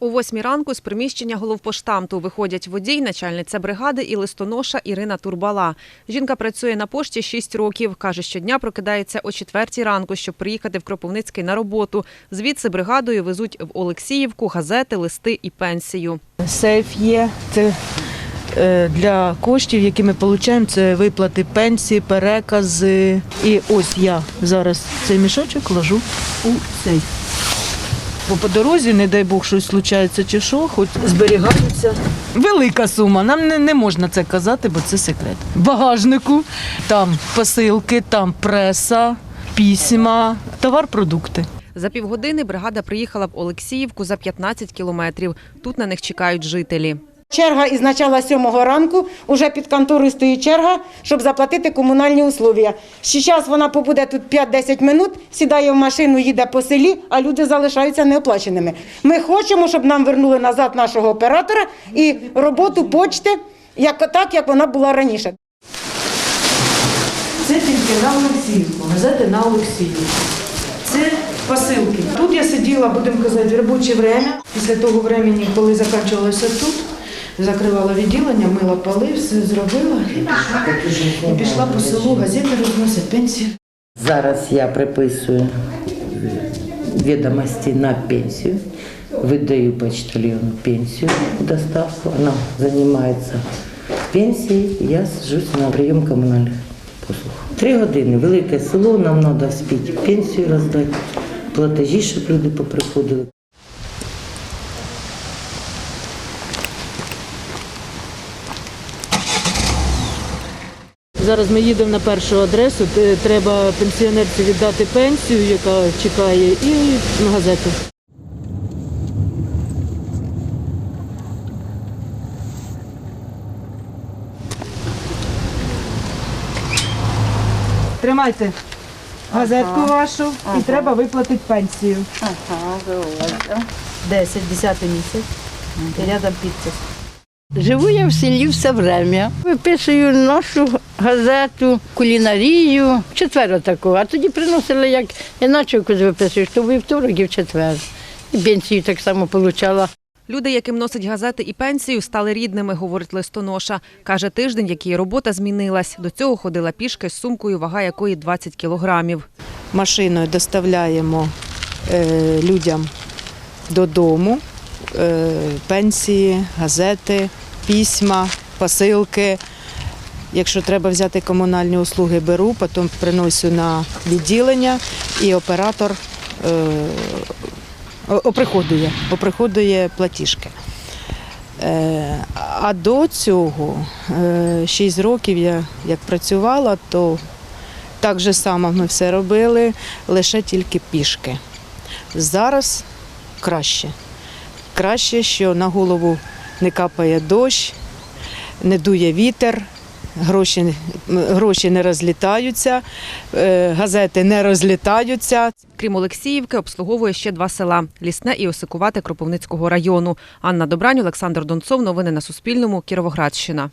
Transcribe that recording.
О восьмій ранку з приміщення головпоштамту виходять водій, начальниця бригади і листоноша Ірина Турбала. Жінка працює на пошті 6 років. Каже, щодня прокидається о четвертій ранку, щоб приїхати в Кропивницький на роботу. Звідси бригадою везуть в Олексіївку газети, листи і пенсію. Сейф є. Це е, для коштів, які ми отримуємо, це виплати пенсії, перекази. І ось я зараз цей мішочок ложу у сейф. Бо по дорозі, не дай Бог, щось случається чи що, хоч зберігаються. Велика сума. Нам не, не можна це казати, бо це секрет. Багажнику, там посилки, там преса, письма, товар, продукти. За півгодини бригада приїхала в Олексіївку за 15 кілометрів. Тут на них чекають жителі. Черга із начала сьомого ранку, уже під конторою стоїть черга, щоб заплатити комунальні условия. Зараз вона побуде тут 5-10 минут, сідає в машину, їде по селі, а люди залишаються неоплаченими. Ми хочемо, щоб нам вернули назад нашого оператора і роботу почти, як, так, як вона була раніше. Це тільки на Олексіївку, газети на Олексіївку. Це посилки. Тут я сиділа, будемо казати, в робоче время. Після того времени, коли закінчувалося тут, закривала відділення, мила поли, все зробила і пішла. Пішла по селу, газети розносять, пенсію. Зараз я приписую відомості на пенсію, видаю почтальону пенсію доставку. Вона займається пенсією, я сажусь на прийом комунальних послуг. Три години, велике село, нам треба спіти пенсію роздати, платежі, щоб люди поприходили. Зараз ми їдемо на першу адресу. де Треба пенсіонерці віддати пенсію, яка чекає, і на газету. Тримайте газетку вашу і треба виплатити пенсію. Ага, 10, 10 місяць. І рядом підпис. Живу я в селі все время. Виписую нашу газету, кулінарію, в четвер такого. А тоді приносили, як іначе якось виписуєш, то вівторок і в четвер. І пенсію так само отримала. Люди, яким носить газети і пенсію, стали рідними, говорить листоноша. Каже, тиждень, як її робота змінилась. До цього ходила пішки з сумкою, вага якої 20 кілограмів. машиною доставляємо е, людям додому пенсії, газети, письма, посилки. Якщо треба взяти комунальні услуги, беру, потім приношу на відділення і оператор е, оприходує, оприходує платіжки. Е, А до цього, 6 років я як працювала, то так же само ми все робили, лише тільки пішки. Зараз краще. Краще, що на голову не капає дощ, не дує вітер, гроші, гроші не розлітаються, е, газети не розлітаються. Крім Олексіївки, обслуговує ще два села – Лісне і Осикувате Кропивницького району. Анна Добрань, Олександр Донцов. Новини на Суспільному. Кіровоградщина.